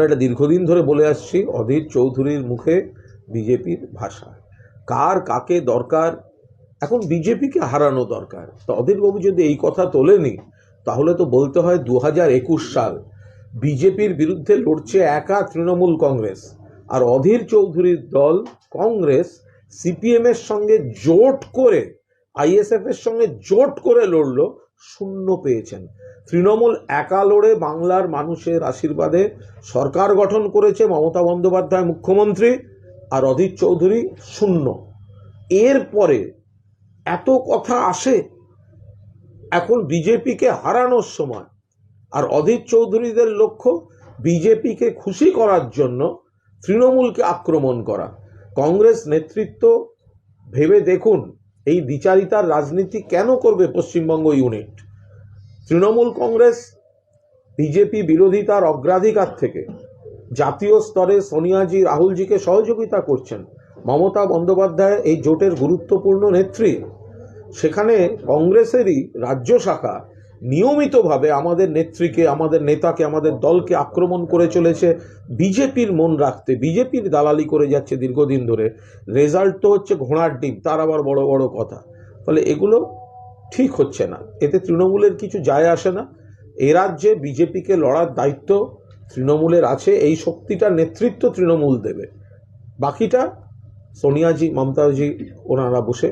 আমরা এটা দীর্ঘদিন ধরে বলে আসছি, অধীর চৌধুরীর মুখে বিজেপির ভাষা। কার কাকে দরকার? এখন বিজেপিকে হারানো দরকার। তো অধীরবাবু যদি এই কথা তোলেনি, তাহলে তো বলতে হয় দু হাজার একুশ সাল বিজেপির বিরুদ্ধে লড়ছে একা তৃণমূল কংগ্রেস। আর অধীর চৌধুরীর দল, কংগ্রেস সিপিএমের সঙ্গে জোট করে, আইএসএফ এর সঙ্গে জোট করে লড়লো, শূন্য পেয়েছেন। তৃণমূল একা লড়ে বাংলার মানুষের আশীর্বাদে সরকার গঠন করেছে মমতা বন্দ্যোপাধ্যায় মুখ্যমন্ত্রী আর অধীর চৌধুরী শূন্য। এরপরে এত কথা আসে, এখন বিজেপিকে হারানোর সময় আর অধীর চৌধুরীদের লক্ষ্য বিজেপিকে খুশি করার জন্য তৃণমূলকে আক্রমণ করা। কংগ্রেস নেতৃত্ব ভেবে দেখুন, এই বিচারিতার রাজনীতি কেন করবে পশ্চিমবঙ্গ ইউনিট? তৃণমূল কংগ্রেস, বিজেপি বিরোধিতার অগ্রাধিকার থেকে জাতীয় স্তরে সোনিয়াজি, রাহুলজিকে সহযোগিতা করছেন মমতা বন্দ্যোপাধ্যায়, এই জোটের গুরুত্বপূর্ণ নেত্রী। সেখানে কংগ্রেসেরই রাজ্য শাখা নিয়মিতভাবে আমাদের নেত্রীকে, আমাদের নেতাকে, আমাদের দলকে আক্রমণ করে চলেছে, বিজেপির মন রাখতে, বিজেপির দালালি করে যাচ্ছে দীর্ঘদিন ধরে। রেজাল্ট তো হচ্ছে ঘোড়ার ডিম, তার আবার বড় বড় কথা। ফলে এগুলো ঠিক হচ্ছে না। এতে তৃণমূলের কিছু যায় আসে না। এ রাজ্যে বিজেপিকে লড়ার দায়িত্ব তৃণমূলের আছে। এই শক্তিটার নেতৃত্ব তৃণমূল দেবে। বাকিটা সোনিয়াজি মমতাজি ওনারা বসে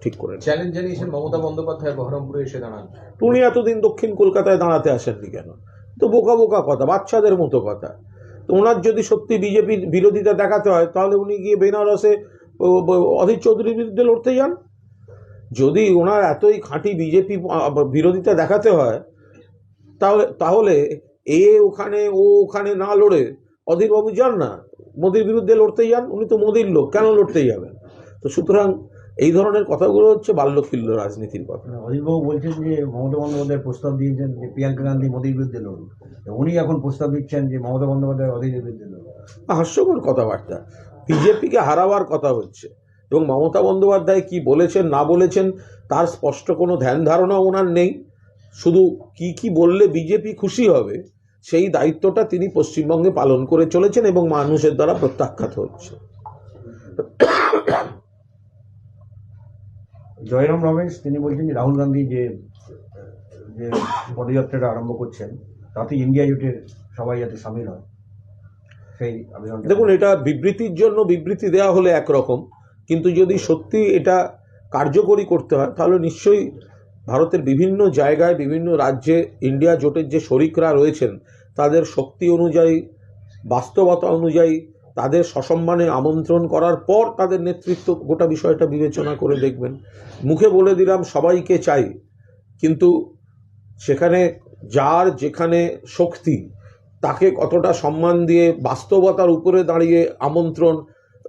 ঠিক করে চ্যালেঞ্জ জানিয়েছেন মমতা বন্দ্যোপাধ্যায় বহরমপুরে এসে দাঁড়ান। উনি এতদিন দক্ষিণ কলকাতায় দাঁড়াতে আসেননি কেন? তো বোকা বোকা কথা বাচ্চাদের মতো কথা। তো ওনার যদি সত্যি বিজেপির বিরোধিতা দেখাতে হয় তাহলে উনি গিয়ে বেনারসে অধীর চৌধুরীর বিরুদ্ধে লড়তে যান। যদি ওনার এতই খাঁটি বিজেপি বিরোধিতা দেখাতে হয় তাহলে তাহলে এ ওখানে ও ওখানে না লড়ে অধীরবাবু যান না। মোদির বিরুদ্ধে লড়তে যান উনি তো মোদির লোক কেন লড়তে যাবেন? তো সুতরাং এই ধরনের কথাগুলো হচ্ছে বাল্যকিল্য রাজনীতির কথা। অজিতবাবু বলছেন যে মমতা বন্দ্যোপাধ্যায় প্রস্তাব দিয়েছেন যে প্রিয়াঙ্কা গান্ধী মোদীর বিরুদ্ধে লড়ুন উনি এখন প্রস্তাব দিচ্ছেন যে মমতা বন্দ্যোপাধ্যায় অধীরের বিরুদ্ধে লড়ুন হাস্যকর কথাবার্তা। বিজেপিকে হারাবার কথা হচ্ছে। এবং মমতা বন্দ্যোপাধ্যায় কি বলেছেন না বলেছেন তার স্পষ্ট কোনো ধ্যান ধারণা ওনার নেই। শুধু কি কি বললে বিজেপি খুশি হবে সেই দায়িত্বটা তিনি পশ্চিমবঙ্গে পালন করে চলেছেন এবং মানুষের দ্বারা প্রত্যাখ্যাত হচ্ছে। জয়রাম রমেশ তিনি বলছেন যে রাহুল গান্ধী যে যে পদযাত্রাটা আরম্ভ করছেন তাতে ইন্ডিয়া জোটের সবাই যাতে সামিল হয় সেই দেখুন এটা বিবৃতির জন্য বিবৃতি দেওয়া হলে একরকম। কিন্তু যদি সত্যি এটা কার্যকরী করতে হয়, তাহলে নিশ্চয়ই ভারতের বিভিন্ন জায়গায়, বিভিন্ন রাজ্যে, ইন্ডিয়া জোটের যে শরিকরা রয়েছেন, তাদের শক্তি অনুযায়ী, বাস্তবতা অনুযায়ী, তাদের সসম্মানে আমন্ত্রণ করার পর তাদের নেতৃত্ব, গোটা বিষয়টা বিবেচনা করে দেখবেন। মুখে বলে দিলাম, সবাইকে চাই। কিন্তু সেখানে যার যেখানে শক্তি, তাকে কতটা সম্মান দিয়ে বাস্তবতার উপরে দাঁড়িয়ে আমন্ত্রণ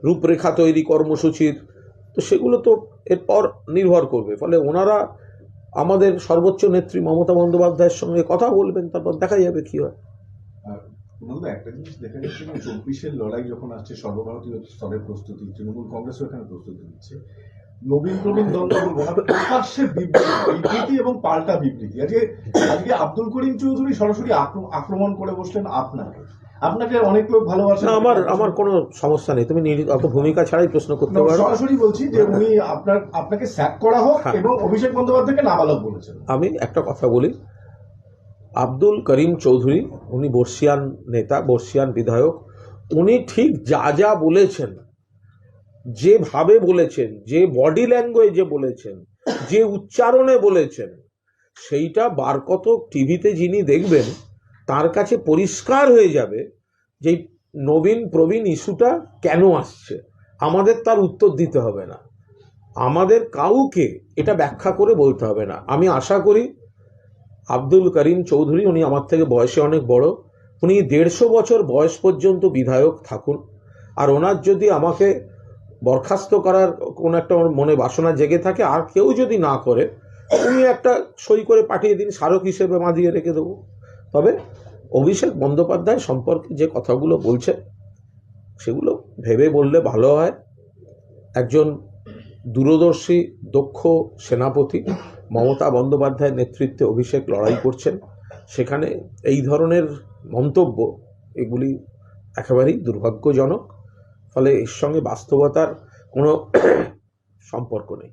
রূপরেখা তৈরি কর্মসূচির তো সেগুলো তো এরপর নির্ভর করবে। ফলে ওনারা আমাদের সর্বোচ্চ নেত্রী মমতা বন্দ্যোপাধ্যায়ের সঙ্গে কথা বলবেন তারপর দেখা যাবে কি হয়। একটা জিনিস দেখা যাচ্ছে চব্বিশের লড়াই যখন আসছে সর্বভারতীয় স্তরের প্রস্তুতি তৃণমূল কংগ্রেসও এখানে প্রস্তুতি নিচ্ছে। নবীন প্রবীণ না, প্রকাশ্যে বিবৃতি এবং পাল্টা বিবৃতি। আজকে আজকে আব্দুল করিম চৌধুরী সরাসরি আক্রমণ করে বসলেন আপনাকে। আপনাকে অনেক লোক ভালোবাসেন না আমার আমার কোনো সমস্যা নেই। তুমি অত ভূমিকা ছাড়াই প্রশ্ন করতে পারো। সরাসরি বলছি যে উনি আপনার আপনাকে স্যাক করা হোক হ্যাঁ। এবং অভিষেক বন্দ্যোপাধ্যায়কে নাবালক বলেছেন। আমি একটা কথা বলি। আব্দুল করিম চৌধুরী উনি বর্ষিয়ান নেতা বর্ষিয়ান বিধায়ক উনি ঠিক যা যা বলেছেন যেভাবে বলেছেন যে বডি ল্যাঙ্গুয়েজে বলেছেন যে উচ্চারণে বলেছেন সেইটা বারকত টিভিতে যিনি দেখবেন তার কাছে পরিষ্কার হয়ে যাবে যে নবীন প্রবীণ ইস্যুটা কেন আসছে। আমাদের তার উত্তর দিতে হবে না। আমাদের কাউকে এটা ব্যাখ্যা করে বলতে হবে না। আমি আশা করি আব্দুল করিম চৌধুরী, উনি আমার থেকে বয়সে অনেক বড়, উনি দেড়শো বছর বয়স পর্যন্ত বিধায়ক থাকুন। আর ওনার যদি আমাকে বরখাস্ত করার কোনো একটা মনে বাসনা জেগে থাকে, আর কেউ যদি না করে, উনি একটা সই করে পাঠিয়ে দিন, স্মারক হিসেবে মাদিয়ে রেখে দেবো। তবে অভিষেক বন্দ্যোপাধ্যায় সম্পর্কে যে কথাগুলো বলছে, সেগুলো ভেবে বললে ভালো হয়। একজন দূরদর্শী, দক্ষ সেনাপতি মমতা বন্দ্যোপাধ্যায়ের নেতৃত্বে অভিষেক লড়াই করছেন। সেখানে এই ধরনের মন্তব্য, এগুলি একেবারেই দুর্ভাগ্যজনক। ফলে এর সঙ্গে বাস্তবতার কোনো সম্পর্ক নেই।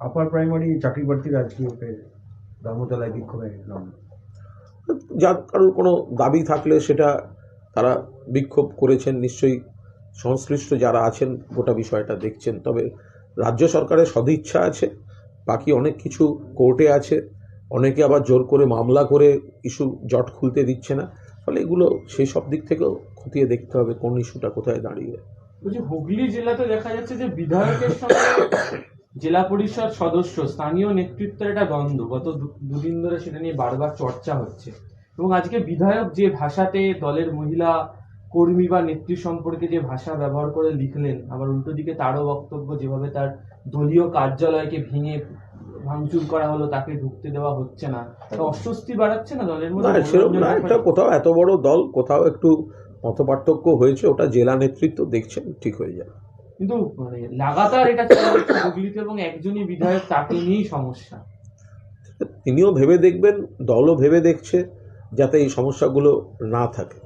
আপার প্রাইমারি চাকরি প্রার্থীরা আজকে ধর্মতলায় বিক্ষোভে যার কারোর কোনো দাবি থাকলে সেটা তারা বিক্ষোভ করেছেন নিশ্চয়ই সংশ্লিষ্ট যারা আছেন গোটা বিষয়টা দেখছেন। তবে রাজ্য সরকারের সদিচ্ছা আছে বাকি অনেক কিছু কোর্টে আছে। অনেকে আবার জোর করে মামলা করে ইস্যু জট খুলতে দিচ্ছে না। ফলে এগুলো সেই সব দিক থেকেও খতিয়ে দেখতে হবে কোন ইস্যুটা কোথায় দাঁড়িয়ে। বলছি হুগলি জেলাতে দেখা যাচ্ছে যে বিধায়কের সঙ্গে জেলা পরিষদ সদস্য স্থানীয় নেতৃত্বের একটা দ্বন্দ্ব। গত দুদিন ধরে সেটা নিয়ে বারবার চর্চা হচ্ছে। এবং আজকে বিধায়ক যে ভাষাতে দলের মহিলা কর্মী বা নেত্রী সম্পর্কে যে ভাষা ব্যবহার করে লিখলেন, আবার উল্টো দিকে তারও বক্তব্য যেভাবে তার দলীয় কার্যালয়কে ভেঙে ভাঙচুর করা হলো, তাকে ঢুকতে দেওয়া হচ্ছে না। অস্বস্তি বাড়াচ্ছে না দলের মধ্যে? কোথাও এত বড় দল, কোথাও একটু মতপার্থক্য হয়েছে, ওটা জেলা নেতৃত্ব দেখছেন, ঠিক হয়ে যাবে। কিন্তু মানে লাগাতার এটা হুগলিতে এবং একজনই বিধায়ক তাকে নিয়েই সমস্যা। তিনিও ভেবে দেখবেন দলও ভেবে দেখছে যাতে এই সমস্যাগুলো না থাকে।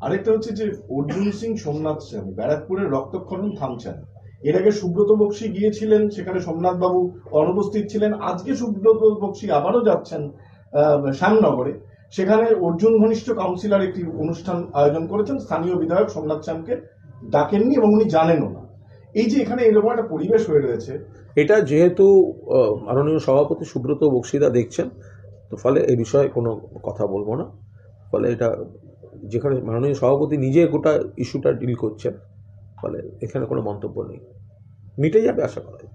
আরেকটা হচ্ছে যে অর্জুন সিং সোমনাথ সেন ব্যারাকপুরের রক্তক্ষরণ থামছেন। এর আগে সুব্রত বক্সি গিয়েছিলেন সেখানে সোমনাথ বাবু অনুপস্থিত ছিলেন। আজকে সুব্রত বক্সি আবারও যাচ্ছেন আহ, শ্যামনগরে। সেখানে অর্জুন ঘনিষ্ঠ কাউন্সিলর একটি অনুষ্ঠান আয়োজন করেছেন। স্থানীয় বিধায়ক সোমনাথ শ্যামকে ডাকেননি এবং উনি জানেনও না। এই যে এখানে এরকম একটা পরিবেশ হয়ে রয়েছে। এটা যেহেতু মাননীয় সভাপতি সুব্রত বক্সিদা দেখছেন তো ফলে এই বিষয়ে কোনো কথা বলব না। ফলে এটা যেখানে মাননীয় সভাপতি নিজে গোটা ইস্যুটা ডিল করছেন ফলে এখানে কোনো মন্তব্য নেই। মিটে যাবে আশা করা যায়।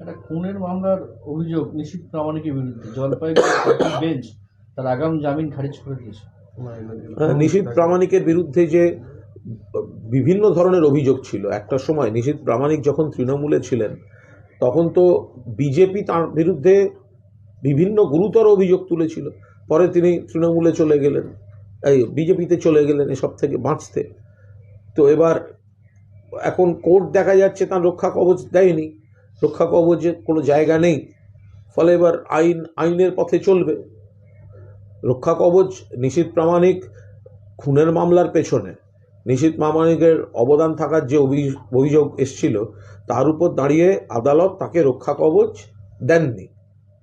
একটা খুনের মামলার অভিযোগ নিশীথ প্রামাণিকের বিরুদ্ধে। জলপাইগুড়ি বেঞ্চ তার আগাম জামিন খারিজ করে দিয়েছে। হ্যাঁ, প্রামাণিকের বিরুদ্ধে যে বিভিন্ন ধরনের অভিযোগ ছিল। একটা সময় নিশীথ প্রামাণিক যখন তৃণমূলে ছিলেন, তখন তো বিজেপি তার বিরুদ্ধে বিভিন্ন গুরুতর অভিযোগ তুলেছিল। পরে তিনি তৃণমূলে চলে গেলেন, এই বিজেপিতে চলে গেলেন এসব থেকে বাঁচতে। তো এবার এখন কোর্ট দেখা যাচ্ছে তার রক্ষা কবচ দেয়নি। রক্ষা কবচের কোনো জায়গা নেই। ফলে এবার আইন, আইনের পথে চলবে। রক্ষা কবচ নিশীথ প্রামাণিক, খুনের মামলার পেছনে। নিশীথ প্রামাণিকের অবদান থাকার যে অভি- অভিযোগ এসছিল তার উপর দাঁড়িয়ে আদালত তাকে রক্ষা কবচ দেননি।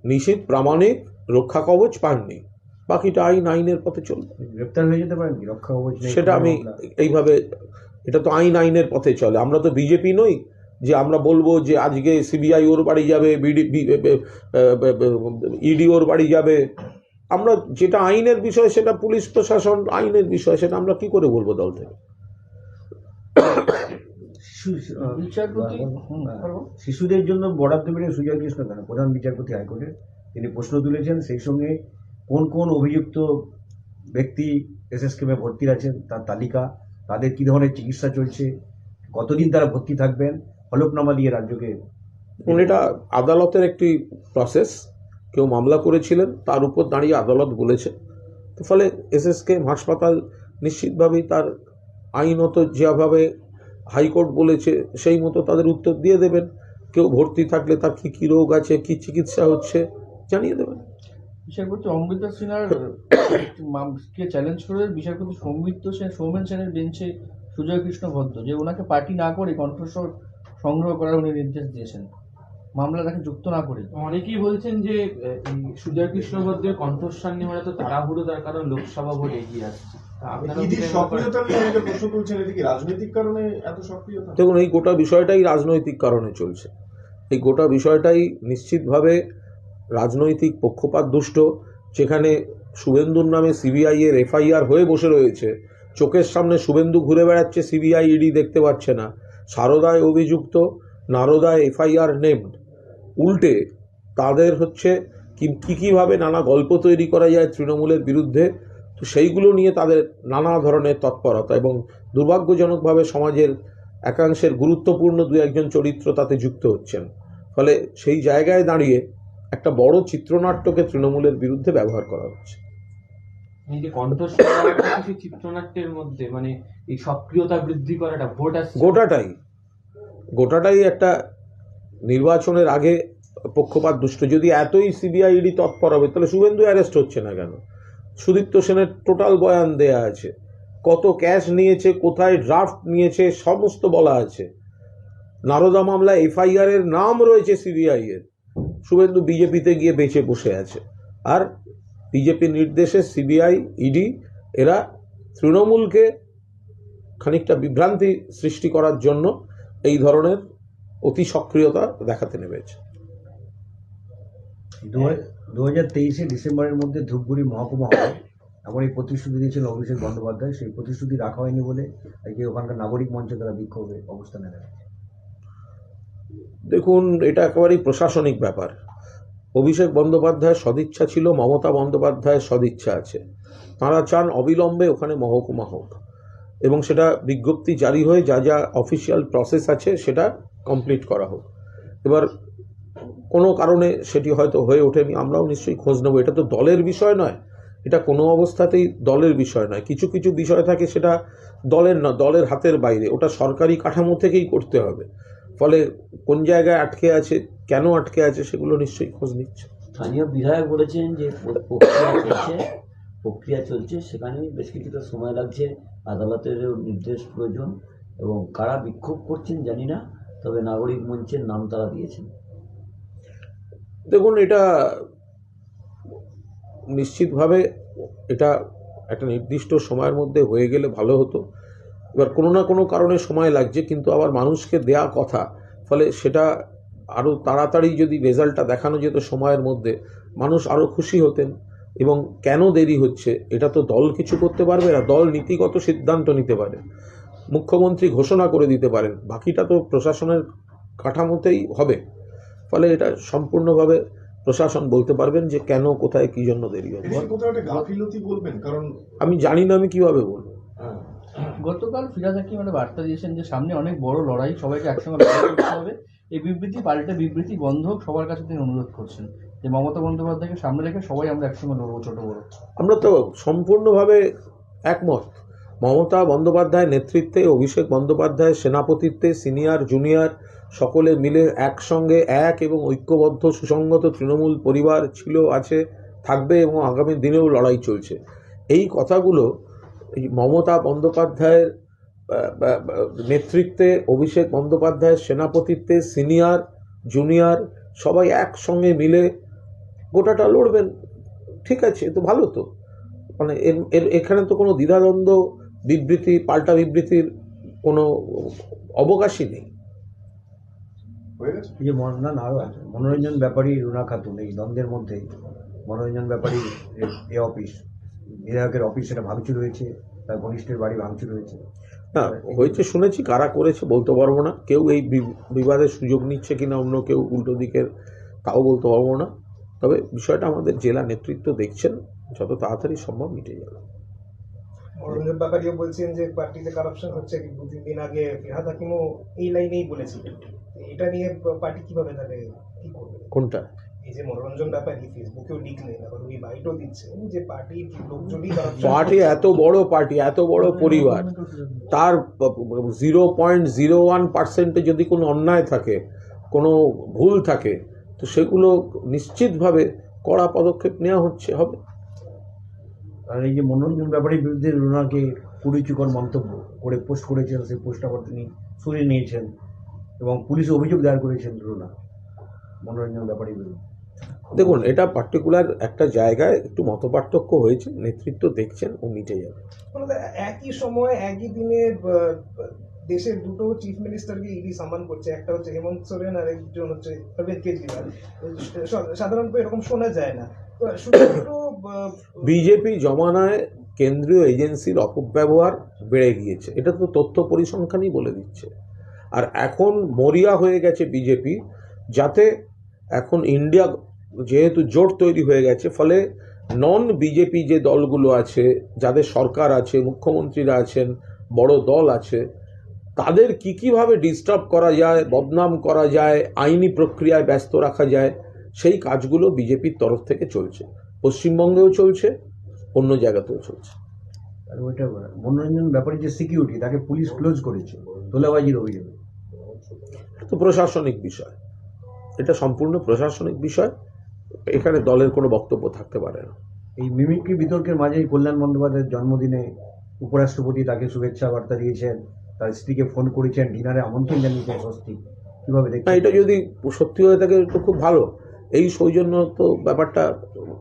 নিশীথ প্রামাণিক রক্ষা কবচ পাননি। বাকিটা আইন আইনের পথে চলবে। গ্রেপ্তার হয়ে যেতে পারেন? রক্ষা কবচ সেটা আমি এইভাবে এটা তো আইন আইনের পথে চলে। আমরা তো বিজেপি নই যে আমরা বলব যে আজকে সিবিআই ওর বাড়ি যাবে বিডি ইডি ওর বাড়ি যাবে। আমরা যেটা আইনের বিষয় সেটা পুলিশ প্রশাসন আইনের বিষয় সেটা আমরা কি করে বলব দল থেকে? বিচারপতি? হ্যাঁ। শিশুদের জন্য বরাদ্দ বেড়ে সুজয় কৃষ্ণ কেন? প্রধান বিচারপতি হাইকোর্টের তিনি প্রশ্ন তুলেছেন সেই সঙ্গে কোন কোন অভিযুক্ত ব্যক্তি এসএসকেমে ভর্তি আছেন তার তালিকা তাদের কি ধরনের চিকিৎসা চলছে কতদিন তারা ভর্তি থাকবেন হলফনামা দিয়ে রাজ্যকে এটা আদালতের একটি প্রসেস কেউ মামলা করেছিলেন তার উপর দাঁড়িয়ে আদালত বলেছে। তো ফলে এসএসকে হাসপাতাল নিশ্চিতভাবেই তার আইনত যেভাবে হাইকোর্ট বলেছে সেই মতো তাদের উত্তর দিয়ে দেবেন। কেউ ভর্তি থাকলে তার কী কী রোগ আছে কী চিকিৎসা হচ্ছে জানিয়ে দেবেন। বিচারপতি অমৃতা সিনহার কে চ্যালেঞ্জ করে বিচারপতি সৌমিত্র সেন সৌমেন সেনের বেঞ্চে সুজয় কৃষ্ণ ভদ্র যে ওনাকে পার্টি না করে কণ্ঠস্বর সংগ্রহ করার উনি নির্দেশ দিয়েছেন। মামলা তাকে যুক্ত না করে। অনেকেই বলছেন যে সুজয় কৃষ্ণ ভদ্রের কণ্ঠস্থান নেওয়ার তো তাড়াহুড়ো তার কারণ লোকসভা ভোট এগিয়ে আসছে। দেখুন এই গোটা বিষয়টাই রাজনৈতিক কারণে চলছে। এই গোটা বিষয়টাই নিশ্চিতভাবে রাজনৈতিক পক্ষপাত দুষ্ট যেখানে শুভেন্দুর নামে সিবিআই এর এফআইআর হয়ে বসে রয়েছে। চোখের সামনে শুভেন্দু ঘুরে বেড়াচ্ছে সিবিআই ইডি দেখতে পাচ্ছে না। সারদায় অভিযুক্ত নারদায় এফআইআর নেমড উল্টে তাদের হচ্ছে কি কী কীভাবে নানা গল্প তৈরি করা যায় তৃণমূলের বিরুদ্ধে তো সেইগুলো নিয়ে তাদের নানা ধরনের তৎপরতা এবং দুর্ভাগ্যজনকভাবে সমাজের একাংশের গুরুত্বপূর্ণ দু একজন চরিত্র তাতে যুক্ত হচ্ছেন। ফলে সেই জায়গায় দাঁড়িয়ে একটা বড় চিত্রনাট্যকে তৃণমূলের বিরুদ্ধে ব্যবহার করা হচ্ছে। এই যে কণ্ঠস্বর চিত্রনাট্যের মধ্যে মানে এই সক্রিয়তা বৃদ্ধি করাটা ভোট গোটাটাই। গোটাটাই একটা নির্বাচনের আগে পক্ষপাত দুষ্ট যদি এতই সিবিআইডি তৎপর হবে তাহলে শুভেন্দু অ্যারেস্ট হচ্ছে না কেন? সুদীপ্ত সেনের টোটাল বয়ান দেয়া আছে। কত ক্যাশ নিয়েছে, কোথায় ড্রাফট নিয়েছে, সমস্ত বলা আছে। নারদা মামলা এফআইআর এর নাম রয়েছে সিবিআই এর শুভেন্দু বিজেপিতে গিয়ে বেঁচে বসে আছে। আর বিজেপি নির্দেশে সিবিআই, ইডি, এরা তৃণমূলকে খানিকটা বিভ্রান্তি সৃষ্টি করার জন্য এই ধরনের অতি সক্রিয়তা দেখাতে নেমেছে। দু হাজার তেইশে ডিসেম্বরের মধ্যে ধূপগুড়ি মহকুমা হবে এমন এই প্রতিশ্রুতি দিয়েছিল অভিষেক বন্দ্যোপাধ্যায়। সেই প্রতিশ্রুতি রাখা হয়নি বলে আজকে ওখানকার নাগরিক মঞ্চ তারা বিক্ষোভে অবস্থানে নেয়। দেখুন, এটা একেবারেই প্রশাসনিক ব্যাপার। অভিষেক বন্দ্যোপাধ্যায়ের সদিচ্ছা ছিল, মমতা বন্দ্যোপাধ্যায়ের সদিচ্ছা আছে। তাঁরা চান অবিলম্বে ওখানে মহকুমা হোক এবং সেটা বিজ্ঞপ্তি জারি হয়ে যা যা অফিসিয়াল প্রসেস আছে সেটা কমপ্লিট করা হোক। এবার কোনো কারণে সেটি হয়তো হয়ে ওঠেনি, আমরাও নিশ্চয়ই খোঁজ নেব। এটা তো দলের বিষয় নয়। এটা কোনো অবস্থাতেই দলের বিষয় নয়। কিছু কিছু বিষয় থাকে সেটা দলের না, দলের হাতের বাইরে। ওটা সরকারি কাঠামো থেকেই করতে হবে। ফলে কোন জায়গায় আটকে আছে, কেন আটকে আছে, সেগুলো নিশ্চয়ই খোঁজ নিচ্ছে। স্থানীয় বিধায়ক বলেছেন যে, প্রক্রিয়া চলছে প্রক্রিয়া চলছে সেখানে বেশ কিছুটা সময় লাগছে। আদালতের নির্দেশ প্রয়োজন এবং কারা বিক্ষোভ করছেন জানি না, তবে নাগরিক মঞ্চের নাম তারা দিয়েছেন। দেখুন, এটা নিশ্চিতভাবে এটা একটা নির্দিষ্ট সময়ের মধ্যে হয়ে গেলে ভালো হতো। এবার কোনো না কোনো কারণে সময় লাগছে, কিন্তু আবার মানুষকে দেয়া কথা, ফলে সেটা আরও তাড়াতাড়ি যদি রেজাল্টটা দেখানো যেত সময়ের মধ্যে, মানুষ আরও খুশি হতেন। এবং কেন দেরি হচ্ছে, এটা তো দল কিছু করতে পারবে না, দল নীতিগত সিদ্ধান্ত নিতে পারে। মুখ্যমন্ত্রী ঘোষণা করে দিতে পারেন, বাকিটা তো প্রশাসনের কাঠামোতেই হবে। ফলে এটা সম্পূর্ণভাবে প্রশাসন বলতে পারবেন যে কেন কোথায় কি জন্য দেরি হবে এটা কোথাও একটা গাফিলতি বলবেন কারণ আমি জানি না আমি কীভাবে বলব। হ্যাঁ, গতকাল ফিরাজ হাকিম মানে বার্তা দিয়েছেন যে সামনে অনেক বড় লড়াই সবাইকে একসঙ্গে লড়াই করতে হবে। এই বিবৃতি পাল্টে বিবৃতি বন্ধ হোক সবার কাছে তিনি অনুরোধ করছেন যে মমতা বন্দ্যোপাধ্যায়কে সামনে রেখে সবাই আমরা একসঙ্গে লড়বো ছোট বড়। আমরা তো সম্পূর্ণভাবে একমত। মমতা বন্দ্যোপাধ্যায় নেতৃত্বে অভিষেক বন্দ্যোপাধ্যায় সেনাপতিত্বে সিনিয়র জুনিয়র সকলে মিলে একসঙ্গে এক এবং ঐক্যবদ্ধ, সুসংগত তৃণমূল পরিবার ছিল, আছে, থাকবে এবং আগামী দিনেও লড়াই চলছে। এই কথাগুলো মমতা বন্দ্যোপাধ্যায়ের নেতৃত্বে অভিষেক বন্দ্যোপাধ্যায়ের সেনাপতিত্বে সিনিয়র, জুনিয়র সবাই একসঙ্গে মিলে গোটাটা লড়বেন। ঠিক আছে তো ভালো তো। মানে এর, এখানে তো কোনো দ্বিধাদ্বন্দ্ব, বিবৃতি, পাল্টা বিবৃতির কোনো অবকাশই নেই। হয়ে গেছে? যে মন- না আরও আছে। মনোরঞ্জন ব্যাপারী রুনা খাতুন এই দ্বন্দ্বের মধ্যে মনোরঞ্জন ব্যাপারী এ- এ অফিস। বিধায়কের অফিস সেটা ভাঙচুর হয়েছে তার ঘনিষ্ঠের বাড়ি ভাঙচুর হয়েছে। না হয়েছে শুনেছি কারা করেছে বলতে পারব না। কেউ এই বিবাদের সুযোগ নিচ্ছে কিনা অন্য কেউ উল্টো দিকের তাও বলতে পারব না। তবে বিষয়টা আমাদের জেলা নেতৃত্ব দেখছেন যত তাড়াতাড়ি সম্ভব মিটে যাবে। মনোরঞ্জন ব্যাপারীও বলছেন যে পার্টিতে কারাপশন হচ্ছে দু তিন দিন আগে ফিরহাদ হাকিমও এই লাইনেই বলেছিলেন এটা নিয়ে পার্টি কীভাবে তাহলে কি করবে? কোনটা? এই যে মনোরঞ্জন ব্যাপারী ফেসবুকেও লিখলেন আবার উনি বাইটও দিচ্ছেন যে পার্টির লোকজনই পার্টি এত বড় পার্টি এত বড় পরিবার তার জিরো পয়েন্ট জিরো ওয়ান পার্সেন্টে যদি কোনো অন্যায় থাকে কোনো ভুল থাকে তো সেগুলো নিশ্চিতভাবে কড়া পদক্ষেপ নেওয়া হচ্ছে হবে। আর এই যে মনোরঞ্জন ব্যাপারীর বিরুদ্ধে রুনাকে কুরুচিকর মন্তব্য করে পোস্ট করেছেন সেই পোস্ট আবার তিনি সরিয়ে নিয়েছেন এবং পুলিশ অভিযোগ দায়ের করেছেন রুনা মনোরঞ্জন ব্যাপারীর বিরুদ্ধে। দেখুন এটা পার্টিকুলার একটা জায়গায় একটু মতপার্থক্য হয়েছে নেতৃত্ব দেখছেন ও মিটে যাবে। মানে একই সময় একই দিনে দেশের দুটো চিফ মিনিস্টারকে ইডি সম্মান করছে একটা হচ্ছে হেমন্ত সোরেন আর একজন হচ্ছে অরবিন্দ কেজরিওয়াল। সাধারণত এরকম শোনা যায় না। বিজেপি জমানায় কেন্দ্রীয় এজেন্সির অপব্যবহার বেড়ে গিয়েছে। এটা তো তথ্য পরিসংখ্যানই বলে দিচ্ছে। আর এখন মরিয়া হয়ে গেছে বিজেপি, যাতে এখন ইন্ডিয়া যেহেতু জোট তৈরি হয়ে গেছে, ফলে নন বিজেপি যে দলগুলো আছে, যাদের সরকার আছে, মুখ্যমন্ত্রীরা আছেন, বড় দল আছে, তাদের কী কীভাবে ডিস্টার্ব করা যায়, বদনাম করা যায়, আইনি প্রক্রিয়ায় ব্যস্ত রাখা যায় সেই কাজগুলো বিজেপির তরফ থেকে চলছে। পশ্চিমবঙ্গেও চলছে অন্য জায়গাতেও চলছে। আর ওইটা মনোরঞ্জন ব্যাপারী যে সিকিউরিটি তাকে পুলিশ ক্লোজ করেছে তোলাবাজির অভিযোগে। এটা তো প্রশাসনিক বিষয়। এটা সম্পূর্ণ প্রশাসনিক বিষয়। এখানে দলের কোনো বক্তব্য থাকতে পারে না। এই মিমিক্রি বিতর্কের মাঝেই কল্যাণ বন্দ্যোপাধ্যায়ের জন্মদিনে উপরাষ্ট্রপতি তাকে শুভেচ্ছা বার্তা দিয়েছেন তার স্ত্রীকে ফোন করেছেন ডিনারে আমন্ত্রণ জানিয়েছেন স্বস্তি কীভাবে না দেখছেন এটা যদি সত্যি হয়ে থাকে তো খুব ভালো। এই সৌজন্য তো ব্যাপারটা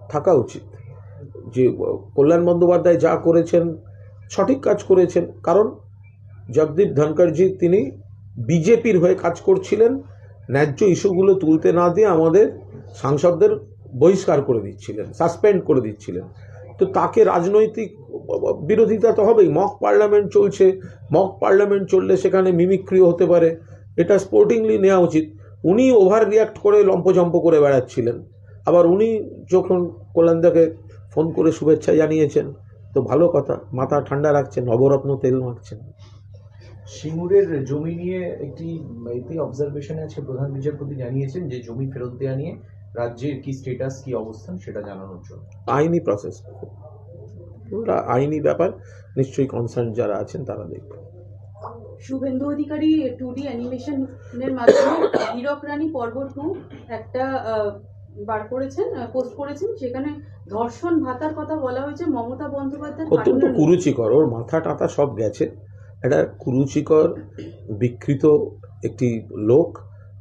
থাকা উচিত যে, কল্যাণ বন্দ্যোপাধ্যায় যা করেছেন, সঠিক কাজ করেছেন। কারণ জগদীপ ধনকরজি তিনি বিজেপির হয়ে কাজ করছিলেন। ন্যায্য ইস্যুগুলো তুলতে না দিয়ে আমাদের সাংসদদের বহিষ্কার করে দিচ্ছিলেন, সাসপেন্ড করে দিচ্ছিলেন। তো তাকে রাজনৈতিক বিরোধিতা তো হবেই। মক পার্লামেন্ট চলছে, মক পার্লামেন্ট চললে সেখানে মিমিক্রিও হতে পারে। এটা স্পোর্টিংলি নেওয়া উচিত। উনি ওভার রিয়াক্ট করে লম্পজম্প করে বেড়াচ্ছিলেন। আবার উনি যখন কল্যাণদাকে ফোন করে শুভেচ্ছা জানিয়েছেন তো ভালো কথা মাথা ঠান্ডা রাখছেন নবরত্ন তেল মাখছেন। সিঙ্গুরের জমি নিয়ে একটি এতে অবজারভেশনে আছে প্রধান বিচারপতি জানিয়েছেন যে জমি ফেরত দেওয়া নিয়ে রাজ্যের কি স্টেটাস কি অবস্থান সেটা জানানোর জন্য। আইনি প্রসেস আইনি ব্যাপার নিশ্চয়ই কনসার্ন যারা আছেন তারা দেখবেন। শুভেন্দু অধিকারী টু ডি অ্যানিমেশনের মাধ্যমে হীরক রানী পর্ব টু একটা বার করেছেন পোস্ট করেছেন সেখানে ধর্ষণ ভাতার কথা বলা হয়েছে মমতা বন্দ্যোপাধ্যায় অত্যন্ত কুরুচিকর ওর মাথা টাথা সব গেছে। একটা কুরুচিকর বিকৃত একটি লোক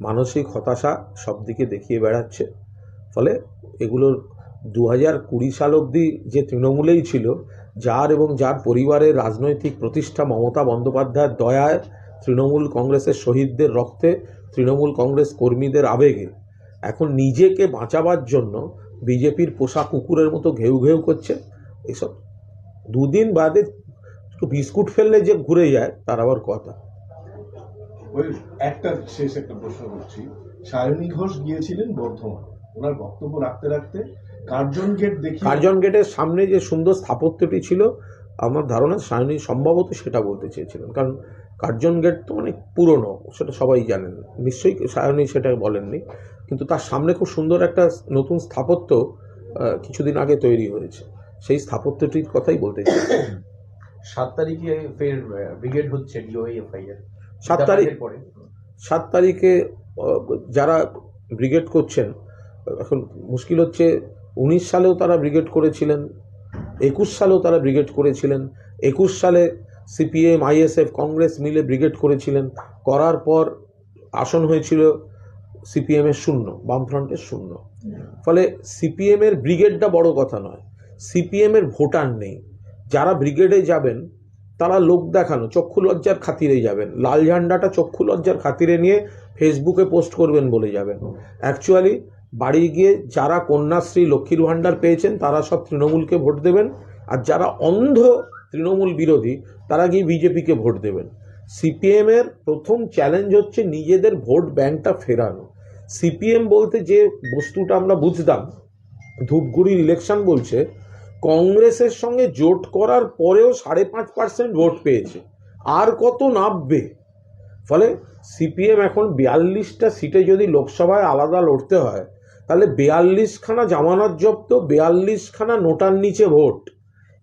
মানসিক হতাশা সব দিকে দেখিয়ে বেড়াচ্ছে। ফলে এগুলোর দু হাজার কুড়ি সাল অবধি যে তৃণমূলেই ছিল যার এবং যার পরিবারের রাজনৈতিক প্রতিষ্ঠা মমতা বন্দ্যোপাধ্যায়ের দয়ায় তৃণমূল কংগ্রেসের শহীদদের রক্তে, তৃণমূল কংগ্রেস কর্মীদের আবেগে। এখন নিজেকে বাঁচাবার জন্য বিজেপির পোষা কুকুরের মতো ঘেউ ঘেউ করছে। এসব দুদিন বাদে একটু বিস্কুট ফেললে যে ঘুরে যায়, তার আবার কথা। একটা শেষ একটা প্রশ্ন করছি। সায়নী ঘোষ গিয়েছিলেন বর্ধমান। ওনার বক্তব্য রাখতে রাখতে কার্জন গেট দেখি কার্জন গেটের সামনে যে সুন্দর স্থাপত্যটি ছিল আমার ধারণা সায়নী সম্ভবত সেটা বলতে চেয়েছিলেন। কারণ কার্জন গেট তো অনেক পুরনো সেটা সবাই জানেন। নিশ্চয়ই সায়নী সেটা বলেননি। কিন্তু তার সামনে খুব সুন্দর একটা নতুন স্থাপত্য কিছুদিন আগে তৈরি হয়েছে। সেই স্থাপত্যটির কথাই বলতে চেয়েছি সাত তারিখে ফের ব্রিগেড হচ্ছে সাত তারিখ পরে। সাত তারিখে যারা ব্রিগেড করছেন এখন মুশকিল হচ্ছে উনিশ সালেও তারা ব্রিগেড করেছিলেন, একুশ সালেও তারা ব্রিগেড করেছিলেন, একুশ সালে সিপিএম, আইএসএফ, কংগ্রেস মিলে ব্রিগেড করেছিলেন, করার পর আসন হয়েছিল সিপিএমের শূন্য বামফ্রন্টের শূন্য। ফলে সিপিএমের ব্রিগেডটা বড় কথা নয় সিপিএমের ভোটার নেই। যারা ব্রিগেডে যাবেন, তারা লোক দেখানো, চক্ষু লজ্জার খাতিরে যাবেন, লাল ঝান্ডাটা চক্ষু লজ্জার খাতিরে নিয়ে ফেসবুকে পোস্ট করবেন বলে যাবেন। অ্যাকচুয়ালি বাড়ি গিয়ে যারা কন্যাশ্রী লক্ষ্মীর ভাণ্ডার পেয়েছেন, তারা সব তৃণমূলকে ভোট দেবেন। আর যারা অন্ধ তৃণমূল বিরোধী, তারা গিয়ে বিজেপিকে ভোট দেবেন। সিপিএমের প্রথম চ্যালেঞ্জ হচ্ছে নিজেদের ভোট ব্যাংকটা ফেরানো। সিপিএম বলতে যে বস্তুটা আমরা বুঝতাম ধূপগুড়ির ইলেকশন বলছে, কংগ্রেসের সঙ্গে জোট করার পরেও সাড়ে পাঁচ পার্সেন্ট ভোট পেয়েছে। আর কত নামবে ফলে সিপিএম এখন বিয়াল্লিশটা সিটে যদি লোকসভায় আলাদা লড়তে হয় তাহলে বিয়াল্লিশখানা জামানত জব্দ, বিয়াল্লিশখানা নোটার নিচে ভোট।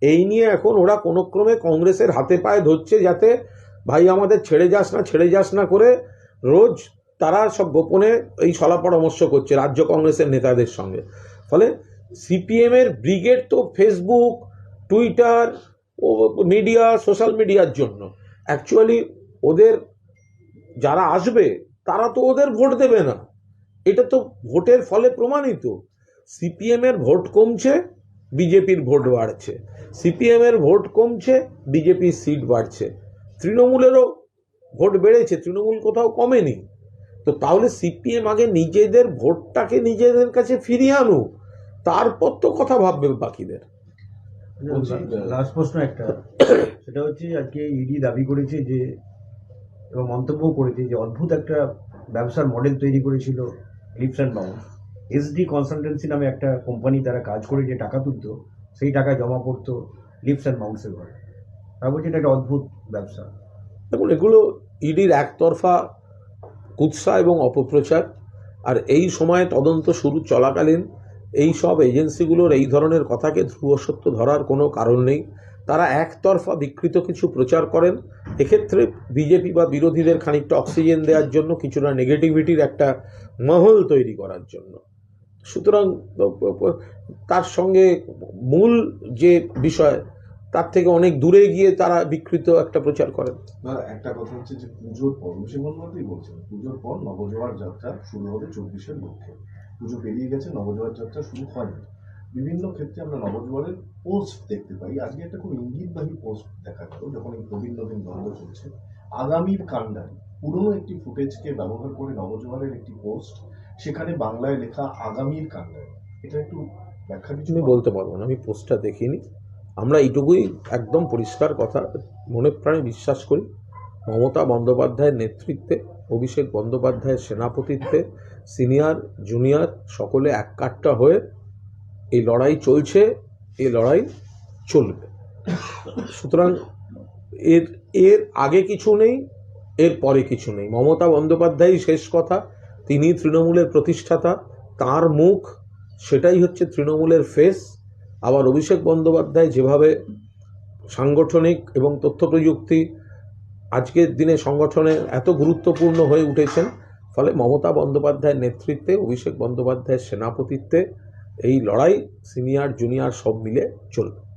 এই নিয়ে এখন ওরা কোনো ক্রমে কংগ্রেসের হাতে পায়ে ধরছে যাতে ভাই আমাদের ছেড়ে যাস না, ছেড়ে যাস না করে রোজ তারা সব গোপনে এই সলা পরামর্শ করছে রাজ্য কংগ্রেসের নেতাদের সঙ্গে। ফলে সিপিএমের ব্রিগেড তো ফেসবুক, টুইটার, ও মিডিয়া, সোশ্যাল মিডিয়ার জন্য। অ্যাকচুয়ালি ওদের যারা আসবে, তারা তো ওদের ভোট দেবে না। এটা তো ভোটের ফলে প্রমাণিত। সিপিএমের ভোট কমছে, বিজেপির ভোট বাড়ছে। সিপিএমের ভোট কমছে, বিজেপির সিট বাড়ছে। তৃণমূলেরও ভোট বেড়েছে, তৃণমূল কোথাও কমেনি। তো তাহলে সিপিএম আগে নিজেদের ভোটটাকে নিজেদের কাছে ফিরিয়ে আনুক, তারপর তো কথা ভাববে বাকিদের। লাস্ট প্রশ্ন একটা। সেটা হচ্ছে আজকে ইডি দাবি করেছে যে, এবং মন্তব্য করেছে যে অদ্ভুত একটা ব্যবসার মডেল তৈরি করেছিল। Leaps and bounce SD consultancy নামে একটা কোম্পানি তারা কাজ করে যে টাকা তুলতো, সেই টাকা জমা পড়তো লিপস অ্যান্ড বাউন্সের ঘরে তারা বলছে এটা একটা অদ্ভুত ব্যবসা। দেখুন, এগুলো ইডির একতরফা কুৎসা এবং অপপ্রচার, আর এই সময়ে তদন্ত শুরু চলাকালীন এই সব এজেন্সিগুলোর এই ধরনের কথাকে ধ্রুব সত্য ধরার কোনো কারণ নেই। তারা একতরফা বিকৃত কিছু প্রচার করেন এক্ষেত্রে বিজেপি বা বিরোধীদের খানিকটা অক্সিজেন দেওয়ার জন্য কিছুটা নেগেটিভিটির একটা মহল তৈরি করার জন্য। সুতরাং তার সঙ্গে মূল যে বিষয়, তার থেকে অনেক দূরে গিয়ে তারা বিকৃত একটা প্রচার করেন। না, একটা কথা হচ্ছে যে পুজোর পর অভিষেক বন্দ্যোপাধ্যায় বলছেন পুজোর পর নবজোয়ার যাত্রা শুরু হবে চব্বিশের লক্ষ্যে। পুজো পেরিয়ে গেছে, নবজোয়ার যাত্রা শুরু হয়নি। বিভিন্ন ক্ষেত্রে আমরা নবজোয়ারের পোস্ট দেখতে পাই। আজকে একটা খুব ইঙ্গিতবাহী পোস্ট দেখা গেল যখন এই প্রবীণ নদীন দ্বন্দ্ব চলছে। আগামীর কাণ্ডারি পুরনো একটি ফুটেজকে ব্যবহার করে নবজোয়ারের একটি পোস্ট সেখানে বাংলায় লেখা আগামীর কাণ্ডারি এটা একটু ব্যাখ্যা কিছু আমি বলতে পারব না, আমি পোস্টটা দেখিনি। আমরা এইটুকুই একদম পরিষ্কার কথা, মনে প্রাণে বিশ্বাস করি। মমতা বন্দ্যোপাধ্যায়ের নেতৃত্বে, অভিষেক বন্দ্যোপাধ্যায়ের সেনাপতিত্বে সিনিয়র জুনিয়র সকলে এক কাট্টা হয়ে এই লড়াই চলছে, এই লড়াই চলবে। সুতরাং এর এর আগে কিছু নেই, এর পরে কিছু নেই। মমতা বন্দ্যোপাধ্যায়ই শেষ কথা, তিনি তৃণমূলের প্রতিষ্ঠাতা, তার মুখ, সেটাই হচ্ছে তৃণমূলের ফেস আবার অভিষেক বন্দ্যোপাধ্যায় যেভাবে সাংগঠনিক এবং তথ্য প্রযুক্তি আজকের দিনে সংগঠনে এত গুরুত্বপূর্ণ হয়ে উঠেছেন, ফলে মমতা বন্দ্যোপাধ্যায়ের নেতৃত্বে, অভিষেক বন্দ্যোপাধ্যায়ের সেনাপতিত্বে এই লড়াই সিনিয়র জুনিয়র সব মিলে চলবে।